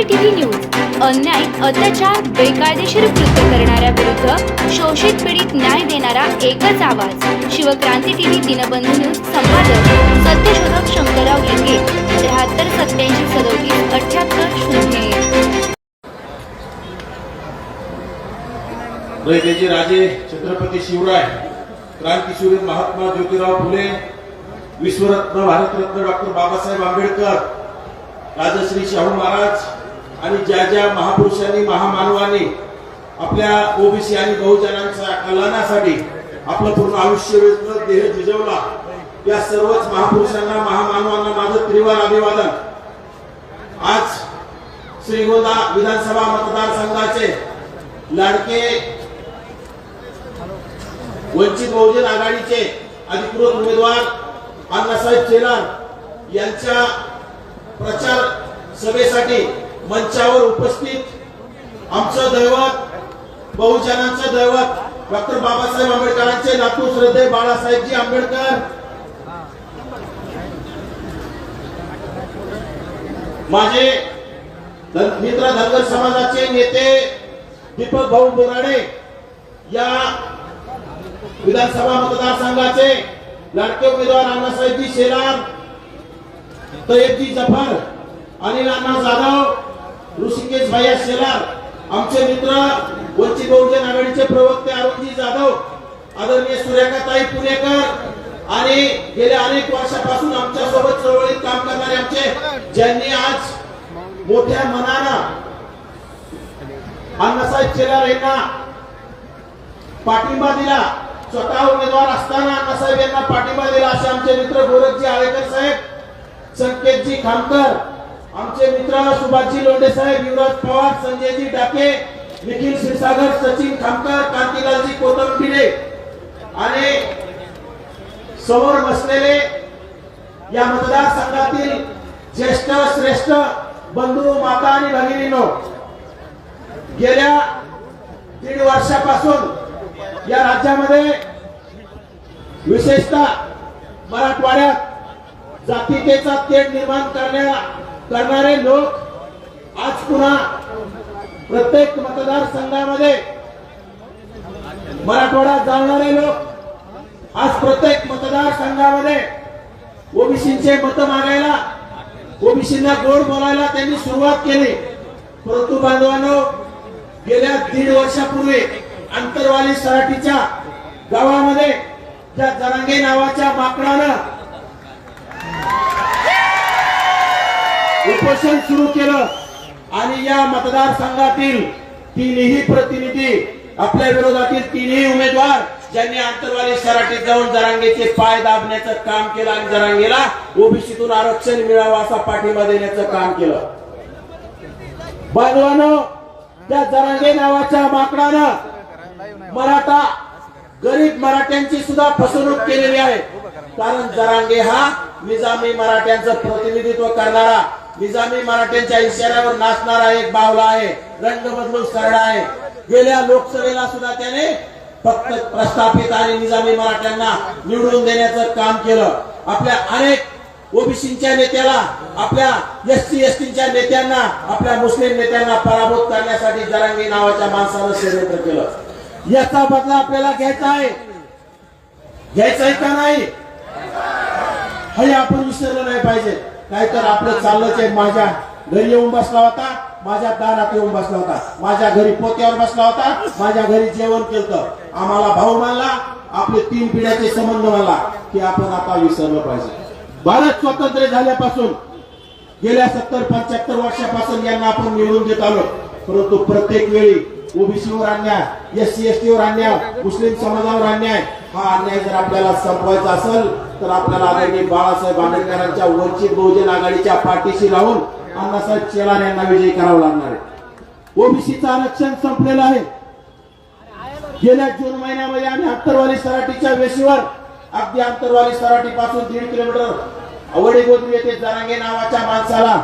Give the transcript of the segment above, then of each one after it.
क्रांती TV news. अन्याय अत्याचार बेकायदेशीर कृत्य करणाऱ्या विरुद्ध शोषित पीडित न्याय देणारा एकच आवाज. शिवक्रांती टीव्ही दिनबंधू न्यूज संपादक सत्यशोधक शंकरराव लिंगे त्र्याहत्तर सत्याऐंशी सदोतीस अठ्याहत्तर शून्य एक. राजे छत्रपती शिवराय क्रांतीशूर महात्मा ज्योतिराव फुले विश्वरत्न भारतरत्न डॉक्टर बाबासाहेब आंबेडकर राजश्री शाहू महाराज आणि ज्या ज्या महापुरुषांनी महामानवाने आपल्या ओबीसी आणि बहुजनांच्या कल्याणासाठी आपलं पूर्ण आयुष्य देह झिजवला या सर्वच महापुरुषांना महामानवांना माझं त्रिवार अभिवादन. आज श्रीगोंदा विधानसभा मतदारसंघाचे लाडके वंचित बहुजन आघाडीचे अधिकृत उमेदवार अण्णासाहेब चेलार यांच्या प्रचार सभेसाठी मंचावर उपस्थित आमचं दैवत बहुजनांचं दैवत डॉक्टर बाबासाहेब आंबेडकरांचे नातू श्रद्धे बाळासाहेबजी आंबेडकर. माझे मित्र धनगर समाजाचे नेते दीपक भाऊ बोराडे या विधानसभा मतदारसंघाचे लाडके उमेदवार अण्णासाहेबजी शेलार तयबजी जफर अनिल अण्णा जाधव ऋषिकेश भाई शेलार आमचे मित्र वंचित बहुजन आघाडीचे प्रवक्ते अरुणजी जाधव आदरणीय सूर्यकाताई पुणेकर आणि गेल्या अनेक वर्षापासून आमच्यासोबत चळवळीत काम करणारे आमचे ज्यांनी आज मोठ्या मनानं अण्णासाहेब शेलार यांना पाठिंबा दिला. स्वतः उमेदवार असताना अण्णासाहेब यांना पाठिंबा दिला असे आमचे मित्र गोरखजी आळेकर साहेब संकेतजी खामकर आमचे मित्र सुभाषजी लोंढे साहेब युवराज पवार संजयजी डाके निखिल क्षीरसागर सचिन खामकर कांतीलालजी कोतमपिडे आणि समोर बसलेले या मतदारसंघातील ज्येष्ठ श्रेष्ठ बंधू माता आणि भगिनीनो गेल्या दीड वर्षापासून या राज्यामध्ये विशेषतः मराठवाड्यात जातीतेचा तेढ निर्माण करण्या करणारे लोक आज पुन्हा प्रत्येक मतदारसंघामध्ये मराठवाडा जाणणारे लोक आज प्रत्येक मतदारसंघामध्ये ओबीसीचे मत मागायला ओबीसींना गोड बोलायला त्यांनी सुरुवात केली. परंतु बांधवांनो गेल्या दीड वर्षापूर्वी आंतरवाली सराठीच्या गावामध्ये त्या जरांगे नावाच्या माकडानं उपोषण सुरू केलं. आणि या मतदारसंघातील तिन्ही प्रतिनिधी आपल्या विरोधातील तिन्ही उमेदवार ज्यांनी आंतरवाली सराटीत जाऊन जरांगेचे पाय दाबण्याचं काम केलं आणि जरांगेला ओबीसीतून आरक्षण मिळावं असा पाठिंबा देण्याचं काम केलं. बांधवानं त्या जरांगे नावाच्या माकडानं मराठा गरीब मराठ्यांची सुद्धा फसवणूक केलेली आहे. कारण जरांगे हा निजामी मराठ्यांचं प्रतिनिधित्व करणारा निजामी मराठ्यांच्या इशाऱ्यावर नाचणारा एक बावला आहे. रंग बदलून सरडा आहे. गेल्या लोकसभेला सुद्धा त्याने फक्त प्रस्थापित आणि निजामी मराठ्यांना निवडून देण्याचं काम केलं. आपल्या अनेक ओबीसीच्या नेत्याला आपल्या एस एसटीच्या नेत्यांना आपल्या मुस्लिम नेत्यांना पराभूत करण्यासाठी जरांगी नावाच्या माणसानं षडयंत्र केलं. याचा बदला आपल्याला घ्यायचा आहे. घ्यायचा आहे का नाही? हे आपण विसरलं नाही पाहिजे. नाहीतर आपलं चाललंच आहे माझ्या घरी येऊन बसला होता माझ्या दारात येऊन बसला होता माझ्या घरी पोत्यावर बसला होता माझ्या घरी जेवण केलं आम्हाला भाऊ मानला आपले तीन पिढ्याचे संबंध मानला की आपण आता विसरलं पाहिजे. भारत स्वतंत्र झाल्यापासून गेल्या सत्तर पंच्याहत्तर वर्षापासून यांना आपण निवडून देत आलो. परंतु प्रत्येक वेळी ओबीसीवर अन्याय एससी एस टीवर अन्याय मुस्लिम समाजावर अन्याय हा अन्याय जर आपल्याला संपवायचा असेल तर आपल्याला आदरणीय बाळासाहेब आंबेडकरांच्या वंचित बहुजन आघाडीच्या पाठीशी राहून अण्णासाहेब चेलान यांना विजयी करावा लागणार आहे. ओबीसीचं आरक्षण संपलेलं आहे. गेल्या जून महिन्यामध्ये आम्ही आंतरवाली सराटीच्या वेशीवर अगदी आंतरवाली सराटी पासून दीड किलोमीटर अवडी गोदरी येथे जरांगे नावाच्या माणसाला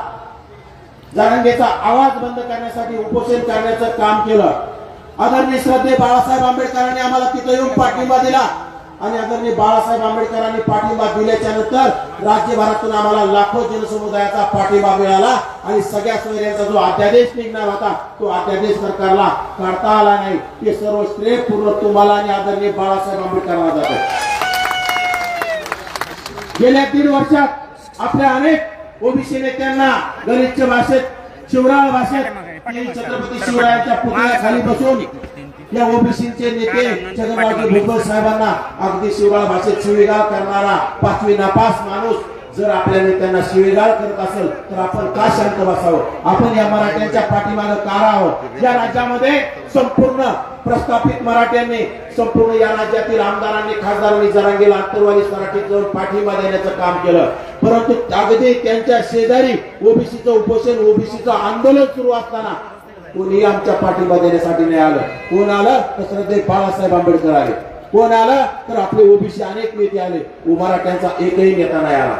जरांगेचा आवाज बंद करण्यासाठी उपोषण करण्याचं काम केलं. आदरणीय श्रद्धे बाळासाहेब आंबेडकरांनी आम्हाला तिथं येऊन पाठिंबा दिला. आणि आदरणीय बाळासाहेब आंबेडकरांनी पाठिंबा दिल्याच्या नंतर राज्यभरातून आम्हाला लाखो जनसमुदायाचा पाठिंबा मिळाला. आणि सगळ्या सोयऱ्यांचा जो अध्यादेश निघणार होता तो अध्यादेश सरकारला काढता आला नाही. ते सर्व श्रेय पूर्ण तुम्हाला आणि आदरणीय बाळासाहेब आंबेडकरांना जातो गेल्या तीन वर्षात आपल्या अनेक ओबीसी नेत्यांना गलिच्छ भाषेत शिवराळ भाषेत छत्रपती शिवरायांच्या पुतळ्याखाली बसून या ओबीसीचे नेते चंद्रबाबू भुजबळ साहेबांना अगदी शिवराळ भाषेत शिवीगाळ करणारा पाचवी नापास माणूस जर आपल्या नेत्यांना शिवेगाळ करत असेल तर आपण का शांत बसावं? आपण या मराठ्यांच्या पाठीमागं का राहावं? या राज्यामध्ये संपूर्ण प्रस्थापित मराठ्यांनी संपूर्ण या राज्यातील आमदारांनी खासदारांनी जरांगीला अंतरवाली मराठीत जाऊन पाठिंबा देण्याचं काम केलं. परंतु अगदी त्यांच्या शेजारी ओबीसीचं उपोषण ओबीसीचं आंदोलन सुरू असताना कोणी आमच्या पाठिंबा देण्यासाठी नाही आलं. कोण आलं? तर श्रद्धे बाळासाहेब आंबेडकर आले. कोण आलं? तर आपले ओबीसी अनेक नेते आले. मराठ्यांचा एकही नेता नाही आला.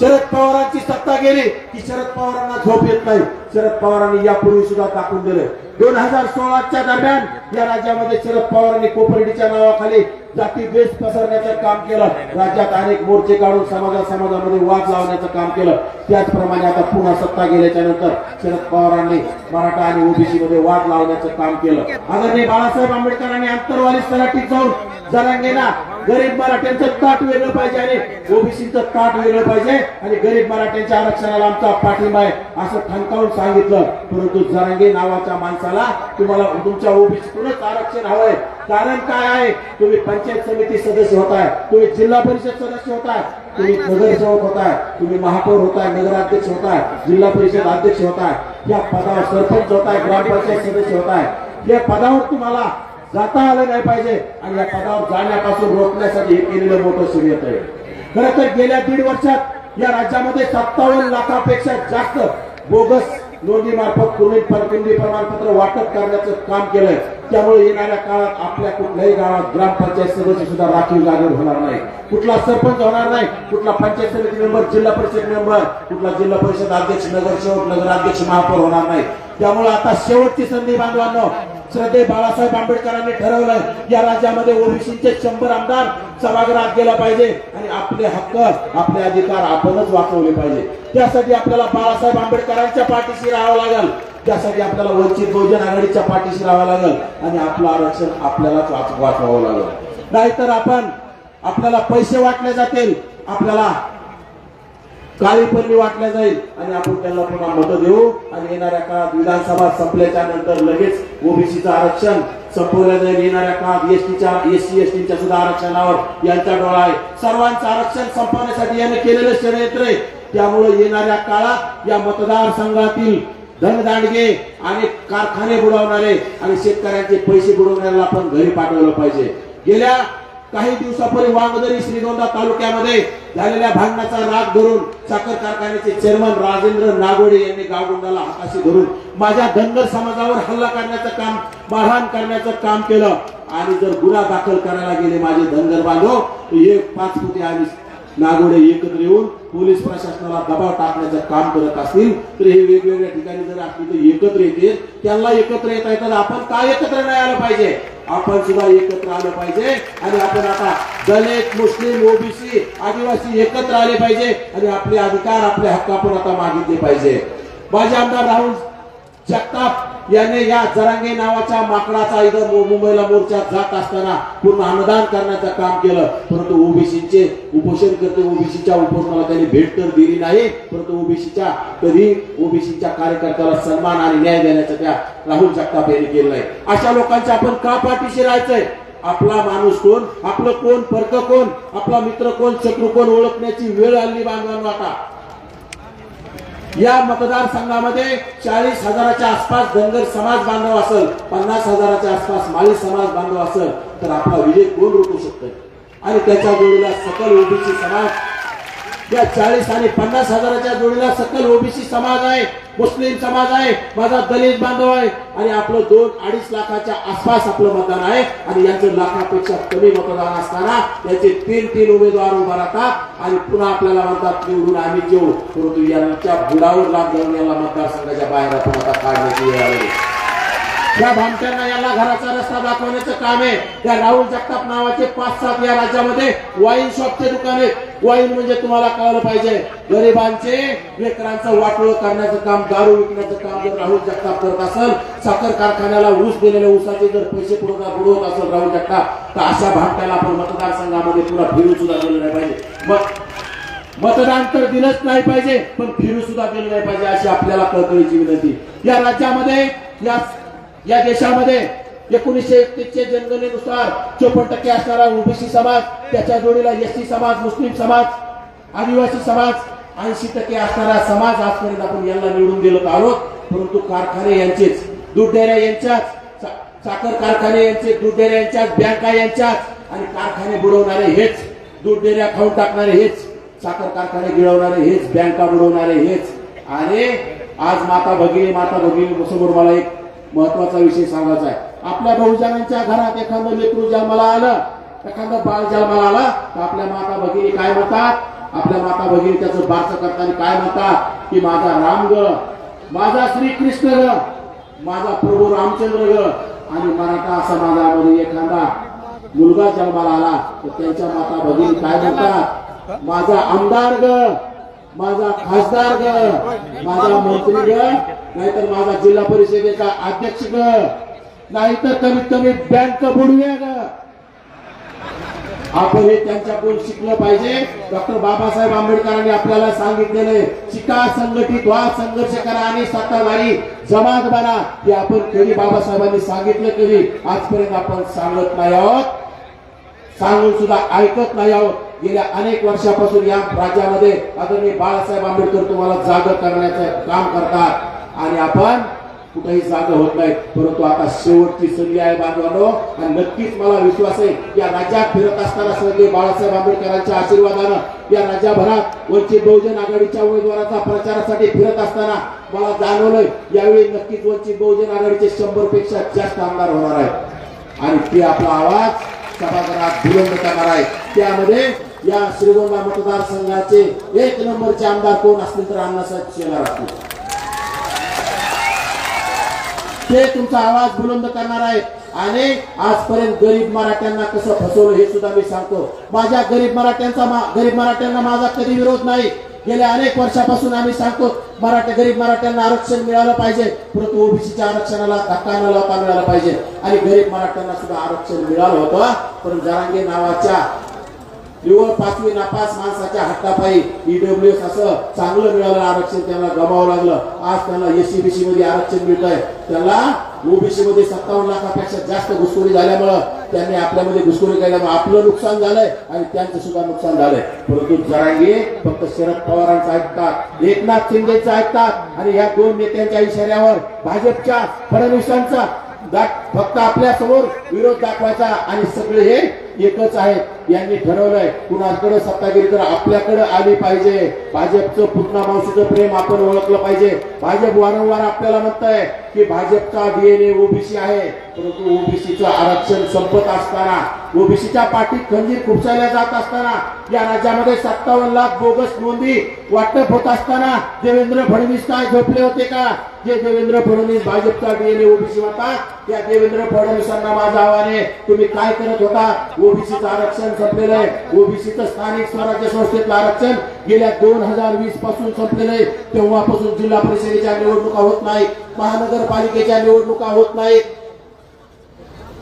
शरद पवारांची सत्ता गेली की शरद पवारांना झोप येत नाही. शरद पवारांनी यापूर्वी सुद्धा टाकून दिलं. दोन हजार सोळाच्या दरम्यान या राज्यामध्ये शरद पवारांनी कोपर्डीच्या नावाखाली जाती द्वेष पसरण्याचं काम केलं. राज्यात अनेक मोर्चे काढून समाजा समाजामध्ये वाद लावण्याचं काम केलं. त्याचप्रमाणे आता पुन्हा सत्ता गेल्याच्यानंतर शरद पवारांनी मराठा आणि ओबीसी मध्ये वाद लावण्याचं काम केलं. आदरणीय बाळासाहेब आंबेडकरांनी आंतरवाली सराटीत जाऊन जरांगेना गरीब मराठ्यांचं ताट वेगळं पाहिजे आणि ओबीसीचं ताट वेगळं पाहिजे आणि गरीब मराठ्यांच्या आरक्षणाला आमचा पाठिंबा आहे असं ठणकावून सांगितलं. परंतु जरांगे नावाच्या माणसाला तुम्हाला तुमच्या ओबीसीतूनच आरक्षण हवंय. कारण काय आहे? तुम्ही पंचायत समिती सदस्य होताय तुम्ही जिल्हा परिषद सदस्य होताय तुम्ही नगरसेवक होताय तुम्ही महापौर होताय नगराध्यक्ष होताय जिल्हा परिषद अध्यक्ष होताय या पदावर सरपंच होताय ग्रामपंचायत सदस्य होताय. या पदावर तुम्हाला जाता आलं नाही पाहिजे. आणि या पदावर जाण्यापासून रोखण्यासाठी हे केलेलं मोठं सुरू आहे. खरं तर गेल्या दीड वर्षात या राज्यामध्ये सत्तावन्न लाखापेक्षा जास्त बोगस नोंदी मार्फत कुणी परकुंडी प्रमाणपत्र वाटप करण्याचं काम केलंय. त्यामुळे येणाऱ्या काळात आपल्या कुठल्याही गावात ग्रामपंचायत सदस्य सुद्धा राखीव जागेवर होणार नाही. कुठला सरपंच होणार नाही कुठला पंचायत समिती मेंबर जिल्हा परिषद मेंबर कुठला जिल्हा परिषद अध्यक्ष नगरसेवक नगराध्यक्ष महापौर होणार नाही. त्यामुळे आता शेवटची संधी बांधवांनो श्रद्धे बाळासाहेब आंबेडकरांनी ठरवलंय या राज्यामध्ये ओबीसीचे शंभर आमदार सभागृहात गेला पाहिजे आणि आपले हक्क आपले अधिकार आपणच वाचवले पाहिजे. त्यासाठी आपल्याला बाळासाहेब आंबेडकरांच्या पाठीशी राहावं लागेल. त्यासाठी आपल्याला वंचित बहुजन आघाडीच्या पाठीशी राहावं लागेल आणि आपलं आरक्षण आपल्यालाच वाच- वाचवावं लागेल. नाहीतर आपण आपल्याला पैसे वाटले जातील आपल्याला काळी वाटल्या जाईल आणि आपण त्यांना पुन्हा मतं देऊ. आणि येणाऱ्या काळात विधानसभा संपल्याच्या नंतर लगेच ओबीसीचं आरक्षण संपवलं जाईल. येणाऱ्या काळात एसटीच्या एससी एसटीच्या सुद्धा आरक्षणावर यांचा डोळा आहे. सर्वांचं आरक्षण संपवण्यासाठी याने केलेलं षडयंत्र आहे. त्यामुळे येणाऱ्या काळात या मतदारसंघातील धनदांडगे आणि कारखाने बुडवणारे आणि शेतकऱ्यांचे पैसे बुडवणाऱ्याला आपण घरी पाठवलं पाहिजे. गेल्या काही दिवसापूर्वी वांगदरी श्रीगोंदा तालुक्यामध्ये झालेल्या भांडणाचा राग धरून साखर कारखान्याचे चेअरमन राजेंद्र नागोडे यांनी गावगुंडाला हाताशी धरून माझ्या धनगर समाजावर हल्ला करण्याचं काम मारहाण करण्याचं काम केलं. आणि जर गुन्हा दाखल करायला गेले माझे धनगर बांधव एक पाच फुटे आणि नागोडे एकत्र येऊन पोलीस प्रशासनाला दबाव टाकण्याचं काम करत असतील तर हे वेगवेगळ्या ठिकाणी जर असतील तर एकत्र येतील त्यांना एकत्र येता येतात आपण का एकत्र नाही आलं पाहिजे? आपण सुद्धा एकत्र आलं पाहिजे. आणि आपण आता दलित मुस्लिम ओबीसी आदिवासी एकत्र आले पाहिजे. आणि आपले अधिकार आपले हक्क आपण आता मागितले पाहिजे. माझे आमदार राहुल जगताप याने या जरांगे नावाच्या माकडाचा इथं मुंबईला मोर्चा जात असताना पूर्ण अनुदान करण्याचं काम केलं. परंतु ओबीसीचे उपोषण करते. ओबीसीच्या उपोषणाला त्यांनी भेट तर दिली नाही. परंतु ओबीसीच्या कधी ओबीसीच्या कार्यकर्त्याला सन्मान आणि न्याय देण्याचं त्या राहुल जगताप यांनी केलं नाही. अशा लोकांच्या आपण का पाठीशी राहायचंय? आपला माणूस कोण? आपलं कोण? परक कोण? आपला मित्र कोण? शत्रू कोण? ओळखण्याची वेळ आली बांधवांना आता. या मतदारसंघामध्ये चाळीस हजाराच्या आसपास धनगर समाज बांधव असेल पन्नास हजाराच्या आसपास माळी समाज बांधव असेल तर आपला विजय कोण रोखू शकतो आणि त्याच्या जोडीला सकल ओबीसी समाज या चाळीस आणि पन्नास हजाराच्या जोडीला सकल ओबीसी समाज आहे मुस्लिम समाज आहे माझा दलित बांधव आहे. आणि आपलं दोन अडीच लाखाच्या आसपास आपलं मतदान आहे. आणि यांचं लाखापेक्षा कमी मतदान असताना याचे तीन तीन उमेदवार उभा राहतात. आणि पुन्हा आपल्याला म्हणतात निवडून आम्ही जेऊ परंतु यांच्या बुडावर लाभ घेऊन याला मतदारसंघाच्या बाहेर आपण आता काढण्याची वेळ आलेली आहे. या भामट्यांना याला घराचा रस्ता दाखवण्याचं काम आहे. त्या राहुल जगताप नावाचे पाच सात या राज्यामध्ये वाईन शॉपचे दुकान आहेत. वाईन म्हणजे तुम्हाला कळलं पाहिजे. गरिबांचे लेकरांचं वाटोळ करण्याचं काम दारू विकण्याचं काम जर राहुल जगताप करत असेल साखर कारखान्याला ऊस दिलेल्या ऊसाचे जर पैसे पुरवठा बुडवत असेल राहुल जगताप तर अशा भामट्याला आपण मतदारसंघामध्ये पुन्हा फिरू सुद्धा दिलं नाही पाहिजे. मग मतदान तर दिलंच नाही पाहिजे पण फिरू सुद्धा दिलं नाही पाहिजे अशी आपल्याला कळकळीची विनंती. या राज्यामध्ये या या देशामध्ये एकोणीसशे एकतीसच्या जनगणनेनुसार चोपन्न टक्के असणारा ओबीसी समाज त्याच्या जोडीला एसटी समाज मुस्लिम समाज आदिवासी समाज ऐंशी टक्के असणारा समाज आजपर्यंत आपण यांना निवडून गेलो आहोत. परंतु कारखाने यांचेच दूध डेऱ्या यांच्याच सा- साखर कारखाने यांचे दूध डेऱ्या यांच्याच बँका यांच्याच आणि कारखाने बुडवणारे हेच दूध डेऱ्या खाऊन टाकणारे हेच साखर कारखाने गिळवणारे हेच बँका बुडवणारे हेच. आणि आज माता भगिनी माता भगिनी समोर मला एक महत्त्वाचा विषय सांगायचा आहे. आपल्या बहुजनांच्या घरात एखादं लेकरू जन्माला आलं एखादं बाळ जन्माला आलं तर आपल्या माता भगिनी काय म्हणतात? आपल्या माता भगिनी त्याचं बारसं करताना काय म्हणतात? की माझा राम ग माझा श्रीकृष्ण ग माझा प्रभू रामचंद्र ग. आणि मराठा समाजामध्ये एखादा मुलगा जन्माला आला तर त्यांच्या माता भगिनी काय म्हणतात? माझा आमदार ग. माझा खासदार ग माझा मंत्री ग नाहीतर माझा जिल्हा परिषदेचा अध्यक्ष ग. नाहीतर कमीत कमी बँक बुडूया ग. आपण हे त्यांच्याकडून शिकलं पाहिजे. डॉक्टर बाबासाहेब आंबेडकरांनी आपल्याला सांगितलेले शिका संघटित व्हा संघर्ष करा आणि सत्ताधारी जमात बना. हे आपण कधी बाबासाहेबांनी सांगितलं कधी? आजपर्यंत आपण सांगत नाही आहोत. सांगून सुद्धा ऐकत नाही आहोत. गेल्या अनेक वर्षापासून या राज्यामध्ये आदरणीय बाळासाहेब आंबेडकर तुम्हाला जाग करण्याचं काम करतात. आणि आपण कुठेही जाग होत नाही. परंतु आता शेवटची संधी आहे बांधवांनो. आणि नक्कीच मला विश्वास आहे या राज्यात फिरत असताना स्वर्गीय बाळासाहेब आंबेडकरांच्या आशीर्वादानं या राज्याभरात वंचित बहुजन आघाडीच्या उमेदवाराचा प्रचारासाठी फिरत असताना मला जाणवलंय यावेळी नक्कीच वंचित बहुजन आघाडीचे शंभरपेक्षा जास्त आमदार होणार आहेत. आणि ते आपला आवाज सभागृहात बुलंद करणार आहे त्यामध्ये या श्रीगोंदा मतदारसंघाचे एक नंबरचे आमदार कोण असतील तर अण्णासाहेब शेलार असतील. ते तुमचा आवाज बुलंद करणार आहेत. आणि आजपर्यंत गरीब मराठ्यांना कसं फसवलं हे सुद्धा मी सांगतो. माझ्या गरीब मराठ्यांचा मा- गरीब मराठ्यांना माझा कधी विरोध नाही. गेल्या अनेक वर्षापासून आम्ही सांगतो मराठा गरीब मराठ्यांना आरक्षण मिळालं पाहिजे. परंतु ओबीसीच्या आरक्षणाला धक्का न लावता मिळालं पाहिजे. आणि गरीब मराठ्यांना सुद्धा आरक्षण मिळालं होतं. पण जरांगे नावाच्या निवड पाचवी नापास माणसाच्या हट्टापायी ईडब्ल्यू एस असं चांगलं मिळालं आरक्षण त्यांना गमावं लागलं. आज त्यांना एसीबीसी मध्ये आरक्षण मिळत आहे त्याला ओबीसी मध्ये सत्तावन्न लाखापेक्षा जास्त घुसखोरी झाल्यामुळं त्यांनी आपल्यामध्ये घुसखोरी केल्यामुळे आपलं नुकसान झालंय आणि त्यांचं सुद्धा नुकसान झालंय. परंतु जरांगे फक्त शरद पवारांचं ऐकतात एकनाथ शिंदेचं ऐकतात आणि या दोन नेत्यांच्या इशाऱ्यावर भाजपच्या फडणवीसांचा फक्त आपल्यासमोर विरोध दाखवायचा आणि सगळे हे एकच आहेत. यांनी ठरवलंय कुणाकडे सत्तागिरी तर आपल्याकडे आली पाहिजे. भाजपचं पुतना मावशीचं प्रेम आपण ओळखलं पाहिजे. भाजप वारंवार आपल्याला म्हणताय की भाजपचा डीएनए ओबीसी आहे परंतु ओबीसीचं आरक्षण संपत असताना ओबीसीच्या पाठीत खंजीर खुपसायला जात असताना या राज्यामध्ये सत्तावन्न लाख बोगस नोंदी वाटप होत असताना देवेंद्र फडणवीस काय झोपले होते का? जे देवेंद्र फडणवीस भाजपचा डीएनए ओबीसी होता या देवेंद्र फडणवीसांना माझं आव्हान आहे तुम्ही काय करत होता? ओबीसीचं आरक्षण संपलेलं आहे. ओबीसीचं स्थानिक स्वराज्य संस्थेतलं आरक्षण गेल्या दोन हजार वीसपासून संपलेलं आहे तेव्हापासून जिल्हा परिषदेच्या निवडणुका होत नाही महानगरपालिकेच्या निवडणुका होत नाहीत.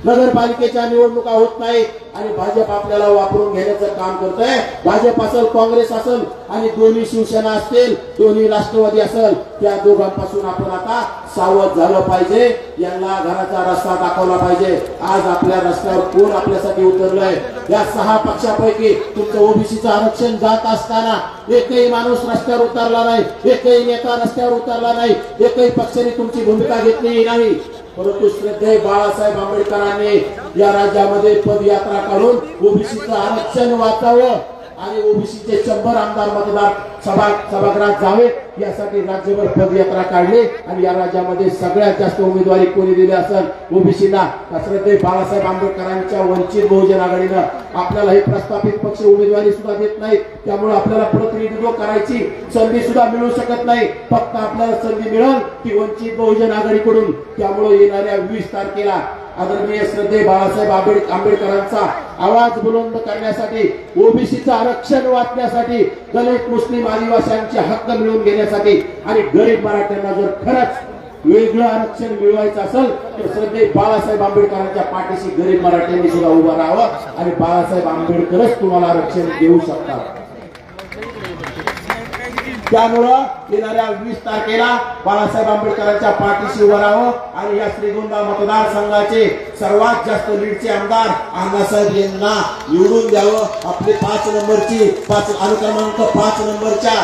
नगरपालिकेच्या निवडणुका होत नाहीत आणि भाजप आपल्याला वापरून घेण्याचं काम करतंय. भाजप असेल काँग्रेस असेल आणि दोन्ही शिवसेना असतील दोन्ही राष्ट्रवादी असेल त्या दोघांपासून आपण आता सावध झालं पाहिजे. यांना घराचा रस्ता दाखवला पाहिजे. आज आपल्या रस्त्यावर कोण आपल्यासाठी उतरलंय? या सहा पक्षापैकी तुमचं ओबीसीचं आरक्षण जात असताना एकही माणूस रस्त्यावर उतरला नाही. एकही नेता रस्त्यावर उतरला नाही. एकही पक्षाने तुमची भूमिका घेतली नाही. परंतु श्रद्धेय बाळासाहेब आंबेडकरांनी या राज्यामध्ये पदयात्रा काढून ओबीसीचं आरक्षण वाचावं आणि ओबीसीचे शंभर आमदार मतदार सभा सभागृहात जावे यासाठी राज्यभर पदयात्रा काढली आणि या राज्यामध्ये सगळ्यात जास्त उमेदवारी कोणी दिली असेल? ओबीसीना श्रद्धे बाळासाहेब आंबेडकरांच्या वंचित बहुजन आघाडीनं. आपल्याला हे प्रस्थापित पक्ष उमेदवारी सुद्धा देत नाहीत. त्यामुळे आपल्याला प्रतिनिधित्व करायची संधी सुद्धा मिळू शकत नाही. फक्त आपल्याला संधी मिळेल ती वंचित बहुजन आघाडीकडून. त्यामुळे येणाऱ्या वीस तारखेला आदरणीय श्रद्धे बाळासाहेब आंबेडकरांचा आवाज बुलंद करण्यासाठी ओबीसीचं आरक्षण वाचण्यासाठी दलित मुस्लिम आदिवासींचे हक्क मिळवून घेण्यासाठी आणि गरीब मराठ्यांना जर खरंच वेगळं आरक्षण मिळवायचं असेल तर सध्या बाळासाहेब आंबेडकरांच्या पाठीशी गरीब मराठ्यांनी सुद्धा उभं राहावं आणि बाळासाहेब आंबेडकरच तुम्हाला आरक्षण देऊ शकतात. त्यामुळं येणाऱ्या वीस तारखेला बाळासाहेब आंबेडकरांच्या पाठीशी उभं राहावं आणि या श्रीगोंदा मतदारसंघाचे सर्वात जास्त लीडचे आमदार अण्णासाहेब यांना निवडून द्यावं. आपली पाच नंबरची पाच अनुक्रमांक पाच नंबरच्या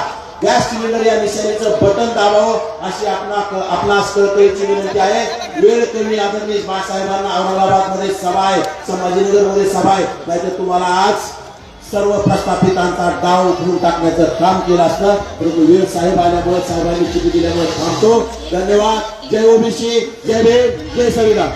गॅस सिलेंडर या निशाणीचं बटन दाबावं अशी आपला आपणास कळकळीची विनंती आहे. वेळ कमी आदरणीय बाळासाहेबांना औरंगाबादमध्ये सभा आहे संभाजीनगरमध्ये सभा आहे. नाहीतर तुम्हाला आज सर्व प्रस्थापितांचा डाव उठवून टाकण्याचं काम केलं असतं. परंतु वेळ साहेब आल्यामुळे साहेबांनी चिठी दिल्यामुळे थांबतो. धन्यवाद. जय ओबीसी. जय भीम. जय संविधान.